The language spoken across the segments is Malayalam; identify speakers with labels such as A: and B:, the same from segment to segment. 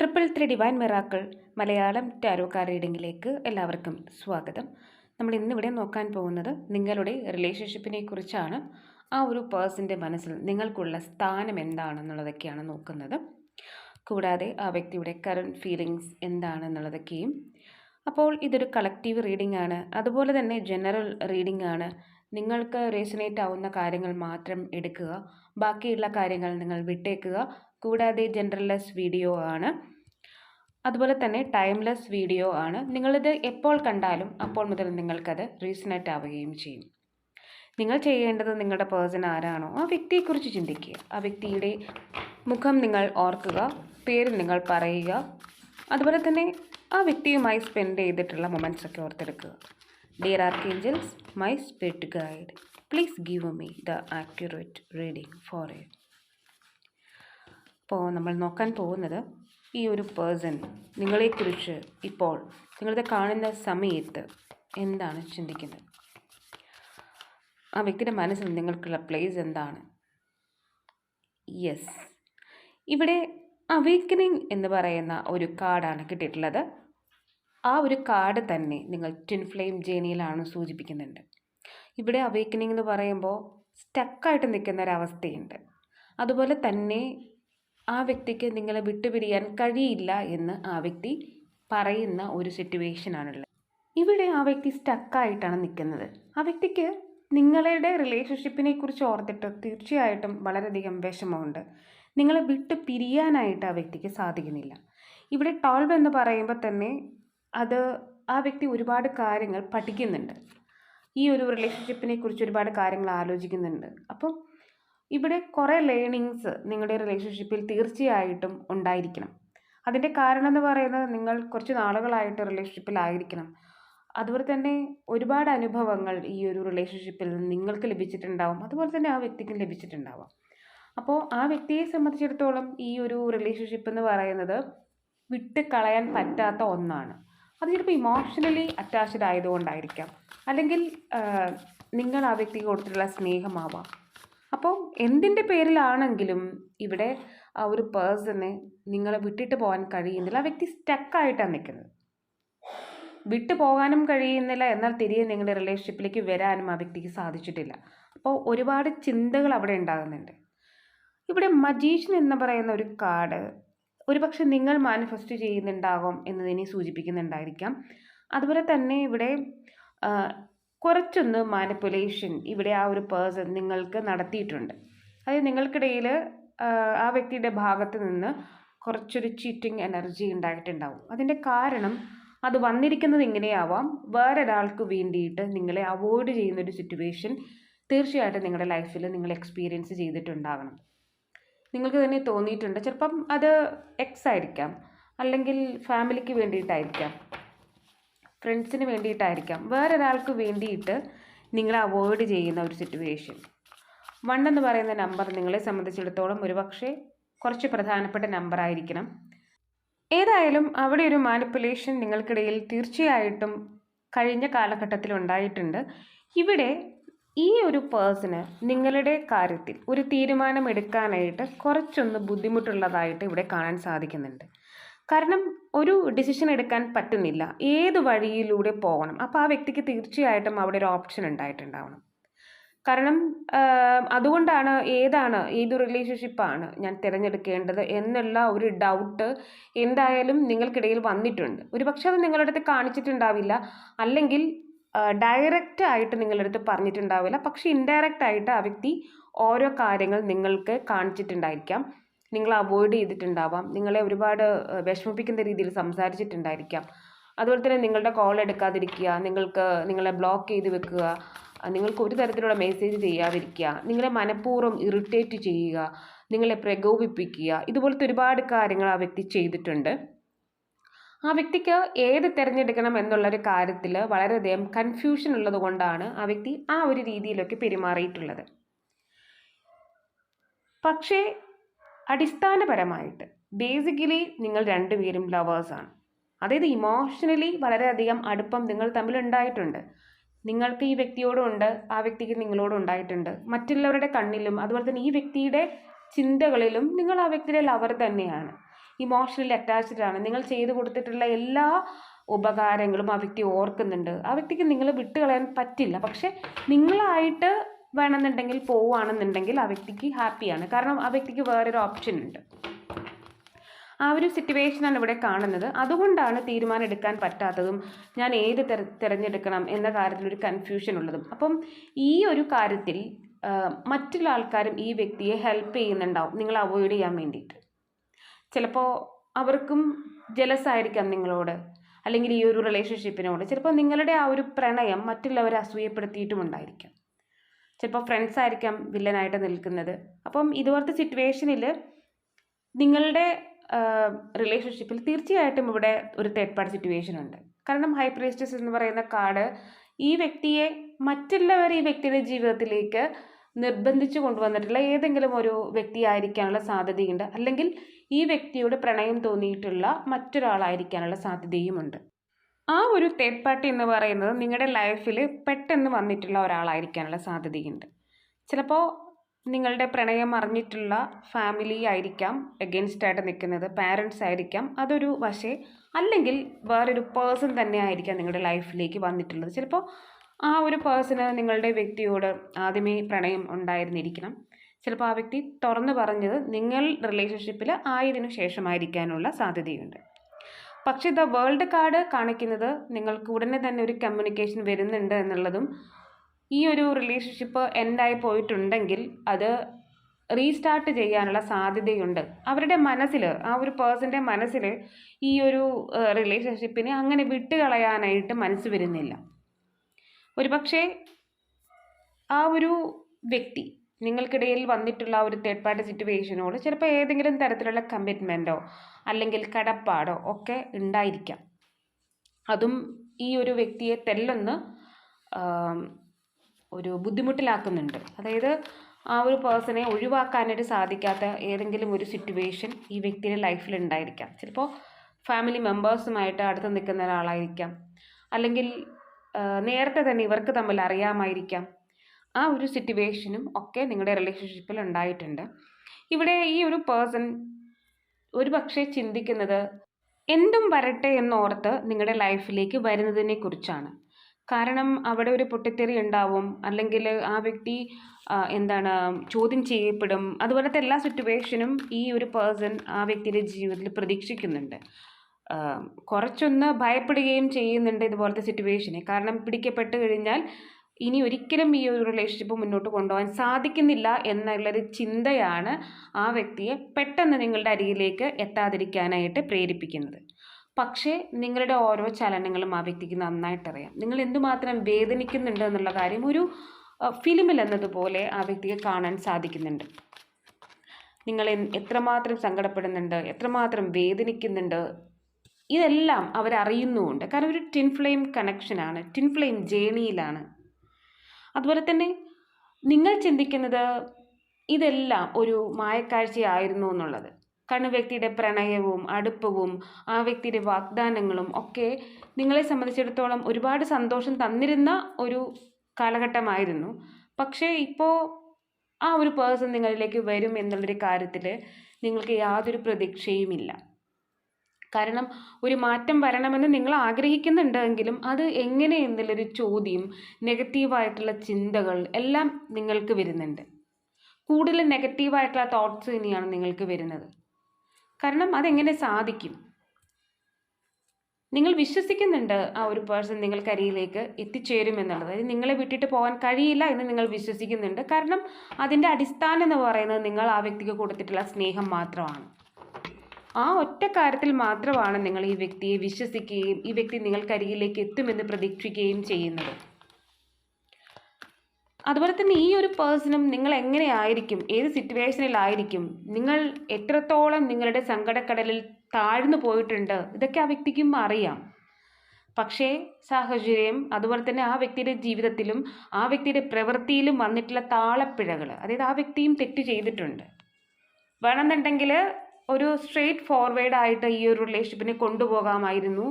A: Triple three divine miracle Malayalam tarot card റീഡിങ്ങിലേക്ക് എല്ലാവർക്കും സ്വാഗതം. നമ്മൾ ഇന്നിവിടെ നോക്കാൻ പോകുന്നത് നിങ്ങളുടെ റിലേഷൻഷിപ്പിനെ കുറിച്ചാണ്. ആ ഒരു പേഴ്സന്റെ മനസ്സിൽ നിങ്ങൾക്കുള്ള സ്ഥാനം എന്താണെന്നുള്ളതൊക്കെയാണ് നോക്കുന്നത്. കൂടാതെ ആ വ്യക്തിയുടെ കറണ്ട് ഫീലിങ്സ് എന്താണെന്നുള്ളതൊക്കെയും. അപ്പോൾ ഇതൊരു കളക്റ്റീവ് റീഡിംഗ് ആണ്. അതുപോലെ തന്നെ ജനറൽ റീഡിംഗ് ആണ്. നിങ്ങൾക്ക് റേസനേറ്റ് ആവുന്ന കാര്യങ്ങൾ മാത്രം എടുക്കുക. ബാക്കിയുള്ള കാര്യങ്ങൾ നിങ്ങൾ വിട്ടേക്കുക. കൂടാതെ ജനറൽലെസ് വീഡിയോ ആണ്. അതുപോലെ തന്നെ ടൈംലെസ് വീഡിയോ ആണ്. നിങ്ങളിത് എപ്പോൾ കണ്ടാലും അപ്പോൾ മുതൽ നിങ്ങൾക്കത് റീസണേറ്റ് ആവുകയും ചെയ്യും. നിങ്ങൾ ചെയ്യേണ്ടത് നിങ്ങളുടെ പേഴ്സൺ ആരാണോ ആ വ്യക്തിയെക്കുറിച്ച് ചിന്തിക്കുക. ആ വ്യക്തിയുടെ മുഖം നിങ്ങൾ ഓർക്കുക പേര് നിങ്ങൾ പറയുക. അതുപോലെ തന്നെ ആ വ്യക്തിയുമായി സ്പെൻഡ് ചെയ്തിട്ടുള്ള മൊമെന്റ്സ് ഒക്കെ ഓർത്തെടുക്കുക. Dear archangels my spirit guide please give me the accurate reading for it അപ്പോൾ നമ്മൾ നോക്കാൻ പോകുന്നത് ഈ ഒരു പേഴ്സൺ നിങ്ങളെക്കുറിച്ച് ഇപ്പോൾ നിങ്ങളിത് കാണുന്ന സമയത്ത് എന്താണ് ചിന്തിക്കുന്നത്? ആ വ്യക്തിയുടെ മനസ്സിൽ നിങ്ങൾക്കുള്ള പ്ലേസ് എന്താണ്? യെസ് ഇവിടെ അവേക്കനിങ് എന്ന് പറയുന്ന ഒരു കാർഡാണ് കിട്ടിയിട്ടുള്ളത്. ആ ഒരു കാർഡ് തന്നെ നിങ്ങൾ ട്വിൻ ഫ്ലെയിം ജേണിയിലാണ് സൂചിപ്പിക്കുന്നുണ്ട്. ഇവിടെ അവേക്കനിങ് എന്ന് പറയുമ്പോൾ സ്റ്റക്കായിട്ട് നിൽക്കുന്ന ഒരവസ്ഥയുണ്ട് അതുപോലെ തന്നെ ആ വ്യക്തിക്ക് നിങ്ങളെ വിട്ടുപിരിയാൻ കഴിയില്ല എന്ന് ആ വ്യക്തി പറയുന്ന ഒരു സിറ്റുവേഷനാണുള്ളത് ഇവിടെ ആ വ്യക്തി സ്റ്റക്കായിട്ടാണ് നിൽക്കുന്നത്. ആ വ്യക്തിക്ക് നിങ്ങളുടെ റിലേഷൻഷിപ്പിനെ കുറിച്ച് ഓർത്തിട്ട് തീർച്ചയായിട്ടും വളരെയധികം വിഷമമുണ്ട്. നിങ്ങളെ വിട്ട് പിരിയാനായിട്ട് ആ വ്യക്തിക്ക് സാധിക്കുന്നില്ല. ഇവിടെ ടോൾവ് എന്ന് പറയുമ്പോൾ തന്നെ അത് ആ വ്യക്തി ഒരുപാട് കാര്യങ്ങൾ പഠിക്കുന്നുണ്ട്. ഈ ഒരു റിലേഷൻഷിപ്പിനെ കുറിച്ച് ഒരുപാട് കാര്യങ്ങൾ ആലോചിക്കുന്നുണ്ട്. അപ്പം ഇവിടെ കുറേ ലേണിങ്സ് നിങ്ങളുടെ റിലേഷൻഷിപ്പിൽ തീർച്ചയായിട്ടും ഉണ്ടായിരിക്കണം. അതിന്റെ കാരണം എന്ന് പറയുന്നത് നിങ്ങൾ കുറച്ച് നാളുകളായിട്ട് റിലേഷൻഷിപ്പിലായിരിക്കണം അതുപോലെ തന്നെ ഒരുപാട് അനുഭവങ്ങൾ ഈ ഒരു റിലേഷൻഷിപ്പിൽ നിങ്ങൾക്ക് ലഭിച്ചിട്ടുണ്ടാവും. അതുപോലെ തന്നെ ആ വ്യക്തിക്കും ലഭിച്ചിട്ടുണ്ടാവാം. അപ്പോൾ ആ വ്യക്തിയെ സംബന്ധിച്ചിടത്തോളം ഈ ഒരു റിലേഷൻഷിപ്പ് എന്ന് പറയുന്നത് വിട്ട് കളയാൻ പറ്റാത്ത ഒന്നാണ്. അത് ചിലപ്പോൾ ഇമോഷണലി അറ്റാച്ച്ഡ് ആയതുകൊണ്ടായിരിക്കാം. അല്ലെങ്കിൽ നിങ്ങൾ ആ വ്യക്തിക്ക് കൊടുത്തിട്ടുള്ള സ്നേഹമാവാം. അപ്പോൾ എന്തിന്റെ പേരിലാണെങ്കിലും ഇവിടെ ആ ഒരു പേഴ്സണ് നിങ്ങളെ വിട്ടിട്ട് പോകാൻ കഴിയുന്നില്ല. ആ വ്യക്തി സ്റ്റക്കായിട്ടാണ് നിൽക്കുന്നത്. വിട്ടു പോകാനും കഴിയുന്നില്ല. എന്നാൽ തിരികെ നിങ്ങളുടെ റിലേഷൻഷിപ്പിലേക്ക് വരാനും ആ വ്യക്തിക്ക് സാധിച്ചിട്ടില്ല. അപ്പോൾ ഒരുപാട് ചിന്തകൾ അവിടെ ഉണ്ടാകുന്നുണ്ട്. ഇവിടെ മജീഷ്യൻ എന്ന് പറയുന്ന ഒരു കാർഡ് ഒരുപക്ഷെ നിങ്ങൾ മാനിഫെസ്റ്റ് ചെയ്യുന്നുണ്ടാകും എന്നതിനെ സൂചിപ്പിക്കുന്നുണ്ടായിരിക്കാം. അതുപോലെ തന്നെ ഇവിടെ കുറച്ചൊന്ന് മാനിപ്പുലേഷൻ ഇവിടെ ആ ഒരു പേഴ്സൺ നിങ്ങൾക്ക് നടത്തിയിട്ടുണ്ട്. അതായത് നിങ്ങൾക്കിടയിൽ ആ വ്യക്തിയുടെ ഭാഗത്ത് നിന്ന് കുറച്ചൊരു ചീറ്റിംഗ് എനർജി ഉണ്ടായിട്ടുണ്ടാവും. അതിന്റെ കാരണം അത് വന്നിരിക്കുന്നത് ഇങ്ങനെയാവാം. വേറൊരാൾക്ക് വേണ്ടിയിട്ട് നിങ്ങളെ അവോയ്ഡ് ചെയ്യുന്ന ഒരു സിറ്റുവേഷൻ തീർച്ചയായിട്ടും നിങ്ങളുടെ ലൈഫിൽ നിങ്ങൾ എക്സ്പീരിയൻസ് ചെയ്തിട്ടുണ്ടാകണം നിങ്ങൾക്ക് തന്നെ തോന്നിയിട്ടുണ്ട്. ചിലപ്പം അത് എക്സ് ആയിരിക്കാം. അല്ലെങ്കിൽ ഫാമിലിക്ക് വേണ്ടിയിട്ടായിരിക്കാം. ഫ്രണ്ട്സിന് വേണ്ടിയിട്ടായിരിക്കാം. വേറൊരാൾക്ക് വേണ്ടിയിട്ട് നിങ്ങൾ അവോയ്ഡ് ചെയ്യുന്ന ഒരു സിറ്റുവേഷൻ വൺ എന്ന് പറയുന്ന നമ്പർ നിങ്ങളെ സംബന്ധിച്ചിടത്തോളം ഒരുപക്ഷെ കുറച്ച് പ്രധാനപ്പെട്ട നമ്പർ ആയിരിക്കണം. ഏതായാലും അവിടെ ഒരു മാനിപ്പുലേഷൻ നിങ്ങൾക്കിടയിൽ തീർച്ചയായിട്ടും കഴിഞ്ഞ കാലഘട്ടത്തിൽ ഉണ്ടായിട്ടുണ്ട്. ഇവിടെ ഈ ഒരു പേഴ്സണ് നിങ്ങളുടെ കാര്യത്തിൽ ഒരു തീരുമാനമെടുക്കാനായിട്ട് കുറച്ചൊന്ന് ബുദ്ധിമുട്ടുള്ളതായിട്ട് ഇവിടെ കാണാൻ സാധിക്കുന്നുണ്ട്. കാരണം ഒരു ഡിസിഷൻ എടുക്കാൻ പറ്റുന്നില്ല. ഏത് വഴിയിലൂടെ പോകണം അപ്പോൾ ആ വ്യക്തിക്ക് തീർച്ചയായിട്ടും അവിടെ ഒരു ഓപ്ഷൻ ഉണ്ടായിട്ടുണ്ടാവണം. കാരണം അതുകൊണ്ടാണ് ഏതാണ് ഏത് റിലേഷൻഷിപ്പാണ് ഞാൻ തിരഞ്ഞെടുക്കേണ്ടത് എന്നുള്ള ഒരു ഡൗട്ട് എന്തായാലും നിങ്ങൾക്കിടയിൽ വന്നിട്ടുണ്ട്. ഒരു പക്ഷേ അത് നിങ്ങളുടെ അടുത്ത് കാണിച്ചിട്ടുണ്ടാവില്ല. അല്ലെങ്കിൽ ഡയറക്റ്റ് ആയിട്ട് നിങ്ങളുടെ അടുത്ത് പറഞ്ഞിട്ടുണ്ടാവില്ല. പക്ഷേ ഇൻഡയറക്റ്റ് ആയിട്ട് ആ വ്യക്തി ഓരോ കാര്യങ്ങൾ നിങ്ങൾക്ക് കാണിച്ചിട്ടുണ്ടായിരിക്കാം. നിങ്ങൾ അവോയ്ഡ് ചെയ്തിട്ടുണ്ടാവാം. നിങ്ങളെ ഒരുപാട് വിഷമിപ്പിക്കുന്ന രീതിയിൽ സംസാരിച്ചിട്ടുണ്ടായിരിക്കാം. അതുപോലെ തന്നെ നിങ്ങളുടെ കോൾ എടുക്കാതിരിക്കുക നിങ്ങൾക്ക് നിങ്ങളെ ബ്ലോക്ക് ചെയ്ത് വെക്കുക നിങ്ങൾക്ക് ഒരു തരത്തിലുള്ള മെസ്സേജ് ചെയ്യാതിരിക്കുക നിങ്ങളെ മനഃപൂർവം ഇറിറ്റേറ്റ് ചെയ്യുക നിങ്ങളെ പ്രകോപിപ്പിക്കുക ഇതുപോലത്തെ ഒരുപാട് കാര്യങ്ങൾ ആ വ്യക്തി ചെയ്തിട്ടുണ്ട്. ആ വ്യക്തിക്ക് ഏത് തിരഞ്ഞെടുക്കണം എന്നുള്ളൊരു കാര്യത്തിൽ വളരെയധികം കൺഫ്യൂഷൻ ഉള്ളത് കൊണ്ടാണ് ആ വ്യക്തി ആ ഒരു രീതിയിലൊക്കെ പെരുമാറിയിട്ടുള്ളത്. പക്ഷേ അടിസ്ഥാനപരമായിട്ട് ബേസിക്കലി നിങ്ങൾ രണ്ടുപേരും ലവേഴ്സാണ് അതായത് ഇമോഷണലി വളരെയധികം അടുപ്പം നിങ്ങൾ തമ്മിൽ ഉണ്ടായിട്ടുണ്ട്. നിങ്ങൾക്ക് ഈ വ്യക്തിയോടുണ്ട് ആ വ്യക്തിക്ക് നിങ്ങളോടും ഉണ്ടായിട്ടുണ്ട്. മറ്റുള്ളവരുടെ കണ്ണിലും അതുപോലെ തന്നെ ഈ വ്യക്തിയുടെ ചിന്തകളിലും നിങ്ങൾ ആ വ്യക്തിയുടെ ലവർ തന്നെയാണ്. ഇമോഷണലി അറ്റാച്ച്ഡ് ആണ്. നിങ്ങൾ ചെയ്തു കൊടുത്തിട്ടുള്ള എല്ലാ ഉപകാരങ്ങളും ആ വ്യക്തി ഓർക്കുന്നുണ്ട്. ആ വ്യക്തിക്ക് നിങ്ങൾ വിട്ടുകളയാൻ പറ്റില്ല. പക്ഷേ നിങ്ങളായിട്ട് വേണമെന്നുണ്ടെങ്കിൽ പോവുകയാണെന്നുണ്ടെങ്കിൽ ആ വ്യക്തിക്ക് ഹാപ്പിയാണ്. കാരണം ആ വ്യക്തിക്ക് വേറൊരു ഓപ്ഷൻ ഉണ്ട്. ആ ഒരു സിറ്റുവേഷനാണ് ഇവിടെ കാണുന്നത്. അതുകൊണ്ടാണ് തീരുമാനം എടുക്കാൻ പറ്റാത്തതും ഞാൻ ഏത് തെര തിരഞ്ഞെടുക്കണം എന്ന കാര്യത്തിൽ ഒരു കൺഫ്യൂഷൻ ഉള്ളതും. അപ്പം ഈ ഒരു കാര്യത്തിൽ മറ്റുള്ള ആൾക്കാരും ഈ വ്യക്തിയെ ഹെൽപ്പ് ചെയ്യുന്നുണ്ടാവും. നിങ്ങൾ അവോയ്ഡ് ചെയ്യാൻ വേണ്ടിയിട്ട്. ചിലപ്പോൾ അവർക്കും ജലസ് ആയിരിക്കാം നിങ്ങളോട്. അല്ലെങ്കിൽ ഈ ഒരു റിലേഷൻഷിപ്പിനോട് ചിലപ്പോൾ നിങ്ങളുടെ ആ ഒരു പ്രണയം മറ്റുള്ളവരെ അസൂയപ്പെടുത്തിയിട്ടും ഉണ്ടായിരിക്കാം ചിലപ്പോൾ ഫ്രണ്ട്സ് ആയിരിക്കാം വില്ലനായിട്ട് നിൽക്കുന്നത്. അപ്പം ഇതുപോലത്തെ സിറ്റുവേഷനിൽ നിങ്ങളുടെ റിലേഷൻഷിപ്പിൽ തീർച്ചയായിട്ടും ഇവിടെ ഒരു തേർഡ് പാർട്ടി സിറ്റുവേഷൻ ഉണ്ട്. കാരണം ഹൈ പ്രീസ്റ്റസ് എന്ന് പറയുന്ന കാർഡ് ഈ വ്യക്തിയെ മറ്റുള്ളവർ ഈ വ്യക്തിയുടെ ജീവിതത്തിലേക്ക് നിർബന്ധിച്ചു കൊണ്ടുവന്നിട്ടുള്ള ഏതെങ്കിലും ഒരു വ്യക്തിയായിരിക്കാനുള്ള സാധ്യതയുണ്ട്. അല്ലെങ്കിൽ ഈ വ്യക്തിയോട് പ്രണയം തോന്നിയിട്ടുള്ള മറ്റൊരാളായിരിക്കാനുള്ള സാധ്യതയുമുണ്ട്. ആ ഒരു തേർഡ് പാർട്ടി എന്ന് പറയുന്നത് നിങ്ങളുടെ ലൈഫിൽ പെട്ടെന്ന് വന്നിട്ടുള്ള ഒരാളായിരിക്കാനുള്ള സാധ്യതയുണ്ട്. ചിലപ്പോൾ നിങ്ങളുടെ പ്രണയം അറിഞ്ഞിട്ടുള്ള ഫാമിലി ആയിരിക്കാം എഗെയിൻസ്റ്റ് ആയിട്ട് നിൽക്കുന്നത് പാരൻസ് ആയിരിക്കാം അതൊരു വശേ അല്ലെങ്കിൽ വേറൊരു പേഴ്സൺ തന്നെ ആയിരിക്കാം നിങ്ങളുടെ ലൈഫിലേക്ക് വന്നിട്ടുള്ളത്. ചിലപ്പോൾ ആ ഒരു പേഴ്സണ് നിങ്ങളുടെ വ്യക്തിയോട് ആദ്യമേ പ്രണയം ഉണ്ടായിരുന്നിരിക്കണം. ചിലപ്പോൾ ആ വ്യക്തി തുറന്നു പറഞ്ഞത് നിങ്ങൾ റിലേഷൻഷിപ്പിൽ ആയതിനു ശേഷമായിരിക്കാനുള്ള സാധ്യതയുണ്ട്. പക്ഷേ ദ വേൾഡ് കാർഡ് കാണിക്കുന്നത് നിങ്ങൾക്ക് ഉടനെ തന്നെ ഒരു കമ്മ്യൂണിക്കേഷൻ വരുന്നുണ്ട് എന്നുള്ളതും ഈ ഒരു റിലേഷൻഷിപ്പ് എൻഡായി പോയിട്ടുണ്ടെങ്കിൽ അത് റീസ്റ്റാർട്ട് ചെയ്യാനുള്ള സാധ്യതയുണ്ട്. അവരുടെ മനസ്സിൽ ആ ഒരു പേഴ്സന്റെ മനസ്സിൽ ഈ ഒരു റിലേഷൻഷിപ്പിനെ അങ്ങനെ വിട്ടുകളയാനായിട്ട് മനസ്സ് വരുന്നില്ല. ഒരുപക്ഷെ ആ ഒരു വ്യക്തി നിങ്ങൾക്കിടയിൽ വന്നിട്ടുള്ള ഒരു തേർഡ് പാർട്ടി സിറ്റുവേഷനോട് ചിലപ്പോൾ ഏതെങ്കിലും തരത്തിലുള്ള കമ്മിറ്റ്മെന്റോ അല്ലെങ്കിൽ കടപ്പാടോ ഒക്കെ ഉണ്ടായിരിക്കാം. അതും ഈ ഒരു വ്യക്തിയെ തെല്ലൊന്ന് ഒരു ബുദ്ധിമുട്ടിലാക്കുന്നുണ്ട്. അതായത് ആ ഒരു പേഴ്സണെ ഒഴിവാക്കാനായിട്ട് സാധിക്കാത്ത ഏതെങ്കിലും ഒരു സിറ്റുവേഷൻ ഈ വ്യക്തിയുടെ ലൈഫിൽ ഉണ്ടായിരിക്കാം. ചിലപ്പോൾ ഫാമിലി മെമ്പേഴ്സുമായിട്ട് അടുത്ത് നിൽക്കുന്ന ഒരാളായിരിക്കാം. അല്ലെങ്കിൽ നേരത്തെ തന്നെ ഇവർക്ക് തമ്മിൽ അറിയാമായിരിക്കാം. ആ ഒരു സിറ്റുവേഷനും ഒക്കെ നിങ്ങളുടെ റിലേഷൻഷിപ്പിൽ ഉണ്ടായിട്ടുണ്ട്. ഇവിടെ ഈ ഒരു പേഴ്സൺ ഒരു പക്ഷേ ചിന്തിക്കുന്നത് എന്തും വരട്ടെ എന്നോർത്ത് നിങ്ങളുടെ ലൈഫിലേക്ക് വരുന്നതിനെ കുറിച്ചാണ്. കാരണം അവിടെ ഒരു പൊട്ടിത്തെറി ഉണ്ടാവും അല്ലെങ്കിൽ ആ വ്യക്തി എന്താണ് ചോദ്യം ചെയ്യപ്പെടും. അതുപോലത്തെ എല്ലാ സിറ്റുവേഷനും ഈ ഒരു പേഴ്സൺ ആ വ്യക്തിയുടെ ജീവിതത്തിൽ പ്രതീക്ഷിക്കുന്നുണ്ട്. കുറച്ചൊന്ന് ഭയപ്പെടുകയും ചെയ്യുന്നുണ്ട് ഇതുപോലത്തെ സിറ്റുവേഷനെ കാരണം പിടിക്കപ്പെട്ട് കഴിഞ്ഞാൽ ഇനി ഒരിക്കലും ഈ ഒരു റിലേഷൻഷിപ്പ് മുന്നോട്ട് കൊണ്ടുപോകാൻ സാധിക്കുന്നില്ല എന്നുള്ളൊരു ചിന്തയാണ് ആ വ്യക്തിയെ പെട്ടെന്ന് നിങ്ങളുടെ അരികിലേക്ക് എത്താതിരിക്കാനായിട്ട് പ്രേരിപ്പിക്കുന്നത്. പക്ഷേ നിങ്ങളുടെ ഓരോ ചലനങ്ങളും ആ വ്യക്തിക്ക് നന്നായിട്ടറിയാം. നിങ്ങൾ എന്തുമാത്രം വേദനിക്കുന്നുണ്ട് എന്നുള്ള കാര്യം ഒരു ഫിലിമിൽ എന്നതുപോലെ ആ വ്യക്തിക്ക് കാണാൻ സാധിക്കുന്നുണ്ട്. നിങ്ങൾ എത്രമാത്രം സങ്കടപ്പെടുന്നുണ്ട് എത്രമാത്രം വേദനിക്കുന്നുണ്ട് ഇതെല്ലാം അവരറിയുന്നുമുണ്ട്. കാരണം ഒരു ടിൻ ഫ്ലെയിം കണക്ഷനാണ് ടിൻ ഫ്ലെയിം ജേണിയിലാണ് അതുപോലെ തന്നെ നിങ്ങൾ ചിന്തിക്കുന്നത് ഇതെല്ലാം ഒരു മായക്കാഴ്ചയായിരുന്നു എന്നുള്ളത്. കാരണം വ്യക്തിയുടെ പ്രണയവും അടുപ്പവും ആ വ്യക്തിയുടെ വാഗ്ദാനങ്ങളും ഒക്കെ നിങ്ങളെ സംബന്ധിച്ചിടത്തോളം ഒരുപാട് സന്തോഷം തന്നിരുന്ന ഒരു കാലഘട്ടമായിരുന്നു. പക്ഷേ ഇപ്പോൾ ആ ഒരു പേഴ്സൺ നിങ്ങളിലേക്ക് വരും എന്നുള്ളൊരു കാര്യത്തിൽ നിങ്ങൾക്ക് യാതൊരു പ്രതീക്ഷയുമില്ല. കാരണം ഒരു മാറ്റം വരണമെന്ന് നിങ്ങൾ ആഗ്രഹിക്കുന്നുണ്ടെങ്കിലും അത് എങ്ങനെ എന്നുള്ളൊരു ചോദ്യം നെഗറ്റീവായിട്ടുള്ള ചിന്തകൾ എല്ലാം നിങ്ങൾക്ക് വരുന്നുണ്ട്. കൂടുതൽ നെഗറ്റീവായിട്ടുള്ള തോട്ട്സ് തന്നെയാണ് നിങ്ങൾക്ക് വരുന്നത്. കാരണം അതെങ്ങനെ സാധിക്കും? നിങ്ങൾ വിശ്വസിക്കുന്നുണ്ട് ആ ഒരു പേഴ്സൺ നിങ്ങൾക്കരികിലേക്ക് എത്തിച്ചേരും എന്നുള്ളത്. അതായത് നിങ്ങളെ വിട്ടിട്ട് പോകാൻ കഴിയില്ല എന്ന് നിങ്ങൾ വിശ്വസിക്കുന്നുണ്ട്. കാരണം അതിന്റെ അടിസ്ഥാനം എന്ന് പറയുന്നത് നിങ്ങൾ ആ വ്യക്തിക്ക് കൊടുത്തിട്ടുള്ള സ്നേഹം മാത്രമാണ്. ആ ഒറ്റ കാര്യത്തിൽ മാത്രമാണ് നിങ്ങൾ ഈ വ്യക്തിയെ വിശ്വസിക്കുകയും ഈ വ്യക്തി നിങ്ങൾക്കരികിലേക്ക് എത്തുമെന്ന് പ്രതീക്ഷിക്കുകയും ചെയ്യുന്നത്. അതുപോലെ തന്നെ ഈ ഒരു പേഴ്സണും നിങ്ങൾ എങ്ങനെയായിരിക്കും ഏത് സിറ്റുവേഷനിലായിരിക്കും നിങ്ങൾ എത്രത്തോളം നിങ്ങളുടെ സങ്കടക്കടലിൽ താഴ്ന്നു പോയിട്ടുണ്ട് ഇതൊക്കെ ആ വ്യക്തിക്കും അറിയാം. പക്ഷേ സാഹചര്യം അതുപോലെ തന്നെ ആ വ്യക്തിയുടെ ജീവിതത്തിലും ആ വ്യക്തിയുടെ പ്രവൃത്തിയിലും വന്നിട്ടുള്ള താളപ്പിഴകൾ അതായത് ആ വ്യക്തിയും തെറ്റ് ചെയ്തിട്ടുണ്ട്. വേണമെന്നുണ്ടെങ്കിൽ ഒരു സ്ട്രേറ്റ് ഫോർവേഡ് ആയിട്ട് ഈ ഒരു റിലേഷൻഷിപ്പിനെ കൊണ്ടുപോകാമായിരുന്നു.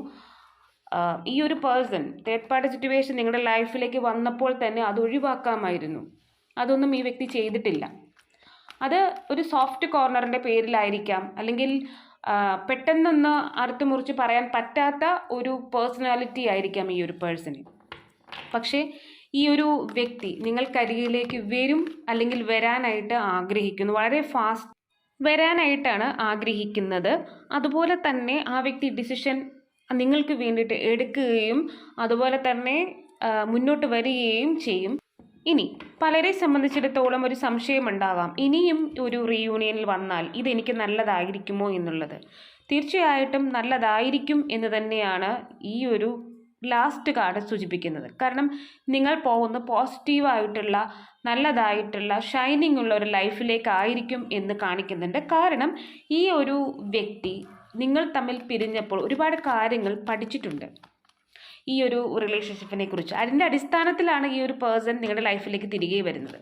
A: ഈ ഒരു പേഴ്സൺ തേർഡ് പാർട്ടി സിറ്റുവേഷൻ നിങ്ങളുടെ ലൈഫിലേക്ക് വന്നപ്പോൾ തന്നെ അത് ഒഴിവാക്കാമായിരുന്നു. അതൊന്നും ഈ വ്യക്തി ചെയ്തിട്ടില്ല. അത് ഒരു സോഫ്റ്റ് കോർണറിന്റെ പേരിലായിരിക്കാം. അല്ലെങ്കിൽ പെട്ടെന്നൊന്ന് അറുത്ത് മുറിച്ച് പറയാൻ പറ്റാത്ത ഒരു പേഴ്സണാലിറ്റി ആയിരിക്കാം ഈ ഒരു പേഴ്സണ് പക്ഷേ ഈ ഒരു വ്യക്തി നിങ്ങൾക്കരികിലേക്ക് വരും അല്ലെങ്കിൽ വരാനായിട്ട് ആഗ്രഹിക്കുന്നു. വളരെ ഫാസ്റ്റ് വരാനായിട്ടാണ് ആഗ്രഹിക്കുന്നത്. അതുപോലെ തന്നെ ആ വ്യക്തി ഡിസിഷൻ നിങ്ങൾക്ക് വേണ്ടിയിട്ട് എടുക്കുകയും അതുപോലെ തന്നെ മുന്നോട്ട് വരികയും ചെയ്യും. ഇനി പലരെ സംബന്ധിച്ചിടത്തോളം ഒരു സംശയമുണ്ടാകാം ഇനിയും ഒരു റീയൂണിയനിൽ വന്നാൽ ഇതെനിക്ക് നല്ലതായിരിക്കുമോ എന്നുള്ളത്. തീർച്ചയായിട്ടും നല്ലതായിരിക്കും എന്ന് തന്നെയാണ് ഈ ഒരു ലാസ്റ്റ് കാർഡ് സൂചിപ്പിക്കുന്നത്. കാരണം നിങ്ങൾ പോകുന്ന പോസിറ്റീവായിട്ടുള്ള നല്ലതായിട്ടുള്ള ഷൈനിങ് ഉള്ള ഒരു ലൈഫിലേക്കായിരിക്കും എന്ന് കാണിക്കുന്നുണ്ട്. കാരണം ഈ ഒരു വ്യക്തി നിങ്ങൾ തമ്മിൽ പിരിഞ്ഞപ്പോൾ ഒരുപാട് കാര്യങ്ങൾ പഠിച്ചിട്ടുണ്ട്. ഈ ഒരു റിലേഷൻഷിപ്പിനെ കുറിച്ച്. അതിന്റെ അടിസ്ഥാനത്തിലാണ് ഈ ഒരു പേഴ്സൺ നിങ്ങളുടെ ലൈഫിലേക്ക് തിരികെ വരുന്നത്.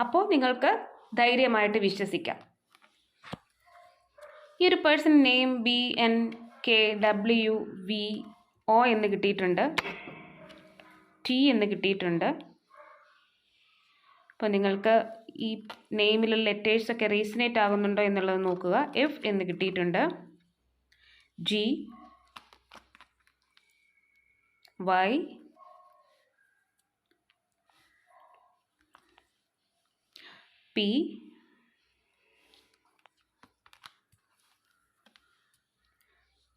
A: അപ്പോൾ നിങ്ങൾക്ക് ധൈര്യമായിട്ട് വിശ്വസിക്കാം. ഈ ഒരു person name B N K W V O എന്ന് കിട്ടിയിട്ടുണ്ട്. ടി എന്ന് കിട്ടിയിട്ടുണ്ട്. അപ്പോൾ നിങ്ങൾക്ക് ഈ നെയിമിലുള്ള ലെറ്റേഴ്സൊക്കെ റീസിനേറ്റ് ആകുന്നുണ്ടോ എന്നുള്ളത് നോക്കുക. എഫ് എന്ന് കിട്ടിയിട്ടുണ്ട്. ജി വൈ പി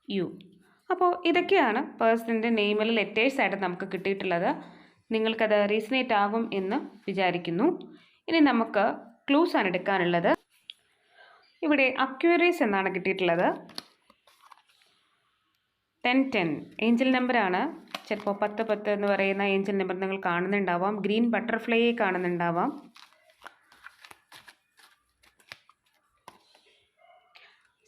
A: യു അപ്പോൾ ഇതൊക്കെയാണ് പേഴ്സണിന്റെ നെയിമിൽ ലെറ്റേഴ്സായിട്ട് നമുക്ക് കിട്ടിയിട്ടുള്ളത്. നിങ്ങൾക്കത് റീസണേറ്റ് ആകും എന്ന് വിചാരിക്കുന്നു. ഇനി നമുക്ക് ക്ലൂസ് ആണ് എടുക്കാനുള്ളത്. ഇവിടെ അക്യൂറീസ് എന്നാണ് കിട്ടിയിട്ടുള്ളത്. Ten ten. ഏഞ്ചൽ നമ്പറാണ് ചിലപ്പോൾ പത്ത് പത്ത് എന്ന് പറയുന്ന ഏഞ്ചൽ നമ്പർ നിങ്ങൾ കാണുന്നുണ്ടാവാം. ഗ്രീൻ ബട്ടർഫ്ലൈയെ കാണുന്നുണ്ടാവാം.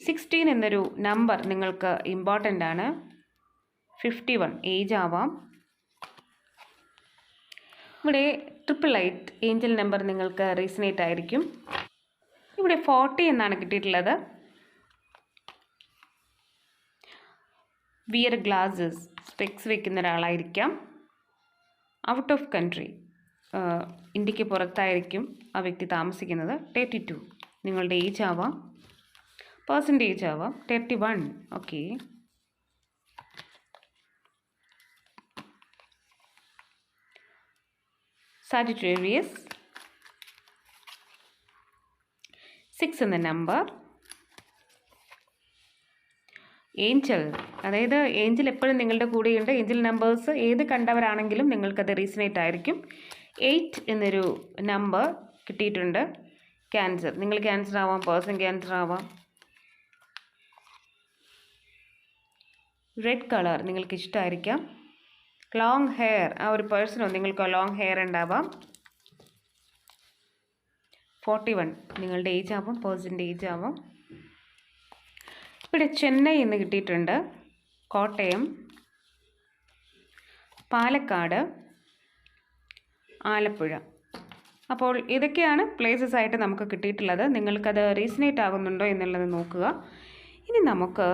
A: സിക്സ്റ്റീൻ എന്നൊരു നമ്പർ നിങ്ങൾക്ക് ഇമ്പോർട്ടന്റ് ആണ്. ഫിഫ്റ്റി വൺ ഏജ് ആവാം. ഇവിടെ ട്രിപ്പിൾ എയ്റ്റ് ഏഞ്ചൽ നമ്പർ നിങ്ങൾക്ക് റീസണേറ്റ് ആയിരിക്കും. ഇവിടെ ഫോർട്ടി എന്നാണ് കിട്ടിയിട്ടുള്ളത്. വിയർ ഗ്ലാസസ് സ്പെക്സ് വെക്കുന്ന ഒരാളായിരിക്കാം. ഔട്ട് ഓഫ് കൺട്രി ഇന്ത്യയ്ക്ക് പുറത്തായിരിക്കും ആ വ്യക്തി താമസിക്കുന്നത്. തേർട്ടി ടു നിങ്ങളുടെ ഏജ് ആവാം. പേഴ്സന്റേജ് ആവാം. Thirty one okay Sagittarius six എന്ന നമ്പർ ഏഞ്ചൽ അതായത് ഏഞ്ചൽ എപ്പോഴും നിങ്ങളുടെ കൂടെയുണ്ട്. ഏഞ്ചൽ നമ്പേഴ്സ് ഏത് കണ്ടവരാണെങ്കിലും നിങ്ങൾക്കത് റീസണേറ്റ് ആയിരിക്കും. എയ്റ്റ് എന്നൊരു നമ്പർ കിട്ടിയിട്ടുണ്ട്. ക്യാൻസർ നിങ്ങൾ ക്യാൻസർ ആവാം പേഴ്സൺ ക്യാൻസർ ആവാം. റെഡ് കളർ നിങ്ങൾക്ക് ഇഷ്ടമായിരിക്കാം ലോങ് ഹെയർ ആ ഒരു പേഴ്സണോ നിങ്ങൾക്ക് ലോങ് ഹെയർ ഉണ്ടാവാം ഫോർട്ടി വൺ നിങ്ങളുടെ ഏജ് ആവാം പേഴ്സന്റെ ഏജ് ആവാം. ഇവിടെ ചെന്നൈ എന്ന് കിട്ടിയിട്ടുണ്ട്. കോട്ടയം. പാലക്കാട്. ആലപ്പുഴ. അപ്പോൾ ഇതൊക്കെയാണ് പ്ലേസസ് ആയിട്ട് നമുക്ക് കിട്ടിയിട്ടുള്ളത്. നിങ്ങൾക്കത് റീസണേറ്റ് ആകുന്നുണ്ടോ എന്നുള്ളത് നോക്കുക. ഇനി നമുക്ക്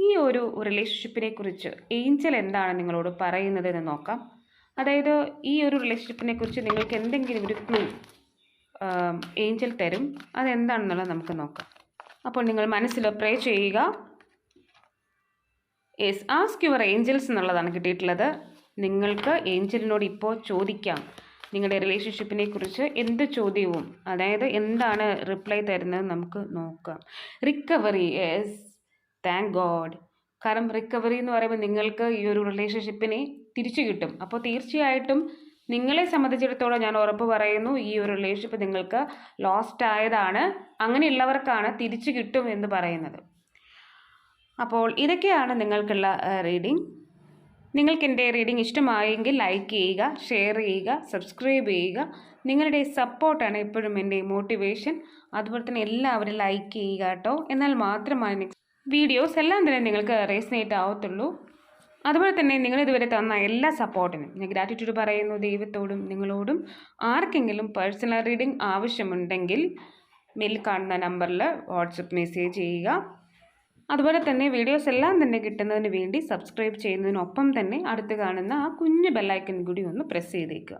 A: ഈ ഒരു റിലേഷൻഷിപ്പിനെ കുറിച്ച് ഏഞ്ചൽ എന്താണ് നിങ്ങളോട് പറയുന്നത് എന്ന് നോക്കാം. അതായത് ഈ ഒരു റിലേഷൻഷിപ്പിനെ കുറിച്ച് നിങ്ങൾക്ക് എന്തെങ്കിലും ഒരു ക്ലൂ ഏഞ്ചൽ തരും. അതെന്താണെന്നുള്ളത് നമുക്ക് നോക്കാം. അപ്പോൾ നിങ്ങൾ മനസ്സിൽ പ്രേ ചെയ്യുക. യെസ് ആസ്ക് യുവർ ഏഞ്ചൽസ് എന്നുള്ളതാണ് കിട്ടിയിട്ടുള്ളത്. നിങ്ങൾക്ക് ഏഞ്ചലിനോട് ഇപ്പോൾ ചോദിക്കാം. നിങ്ങളുടെ റിലേഷൻഷിപ്പിനെ കുറിച്ച് എന്ത് ചോദ്യവും അതായത് എന്താണ് റിപ്ലൈ തരുന്നത് നമുക്ക് നോക്കാം. റിക്കവറി യെസ് താങ്ക് ഗോഡ് കാരണം റിക്കവറി എന്ന് പറയുമ്പോൾ നിങ്ങൾക്ക് ഈ ഒരു റിലേഷൻഷിപ്പിനെ തിരിച്ചു കിട്ടും. അപ്പോൾ തീർച്ചയായിട്ടും നിങ്ങളെ സംബന്ധിച്ചിടത്തോളം ഞാൻ ഉറപ്പ് പറയുന്നു ഈ ഒരു റിലേഷൻഷിപ്പ് നിങ്ങൾക്ക് ലോസ്റ്റ് ആയതാണ്. അങ്ങനെയുള്ളവർക്കാണ് തിരിച്ചു കിട്ടും എന്ന് പറയുന്നത്. അപ്പോൾ ഇതൊക്കെയാണ് നിങ്ങൾക്കുള്ള റീഡിംഗ് നിങ്ങൾക്ക് എന്റെ റീഡിംഗ് ഇഷ്ടമായെങ്കിൽ ലൈക്ക് ചെയ്യുക ഷെയർ ചെയ്യുക സബ്സ്ക്രൈബ് ചെയ്യുക. നിങ്ങളുടെ സപ്പോർട്ടാണ് എപ്പോഴും എന്റെ മോട്ടിവേഷൻ അതുപോലെ തന്നെ എല്ലാവരും ലൈക്ക് ചെയ്യുക കേട്ടോ. എന്നാൽ മാത്രമാണ് വീഡിയോസ് എല്ലാം തന്നെ നിങ്ങൾക്ക് റേസിനേറ്റ് ആവത്തുള്ളൂ. അതുപോലെ തന്നെ നിങ്ങൾ ഇതുവരെ തന്ന എല്ലാ സപ്പോർട്ടിനും ഞാൻ ഗ്രാറ്റിറ്റ്യൂഡ് പറയുന്നു ദൈവത്തോടും നിങ്ങളോടും. ആർക്കെങ്കിലും പേഴ്സണൽ റീഡിംഗ് ആവശ്യമുണ്ടെങ്കിൽ മെയിൽ കാണുന്ന നമ്പറിൽ വാട്സപ്പ് മെസ്സേജ് ചെയ്യുക. അതുപോലെ തന്നെ വീഡിയോസ് എല്ലാം തന്നെ കിട്ടുന്നതിന് വേണ്ടി സബ്സ്ക്രൈബ് ചെയ്യുന്നതിനൊപ്പം തന്നെ അടുത്ത് കാണുന്ന ആ കുഞ്ഞു ബെല്ലൈക്കൻ കൂടി ഒന്ന് പ്രസ് ചെയ്തേക്കുക.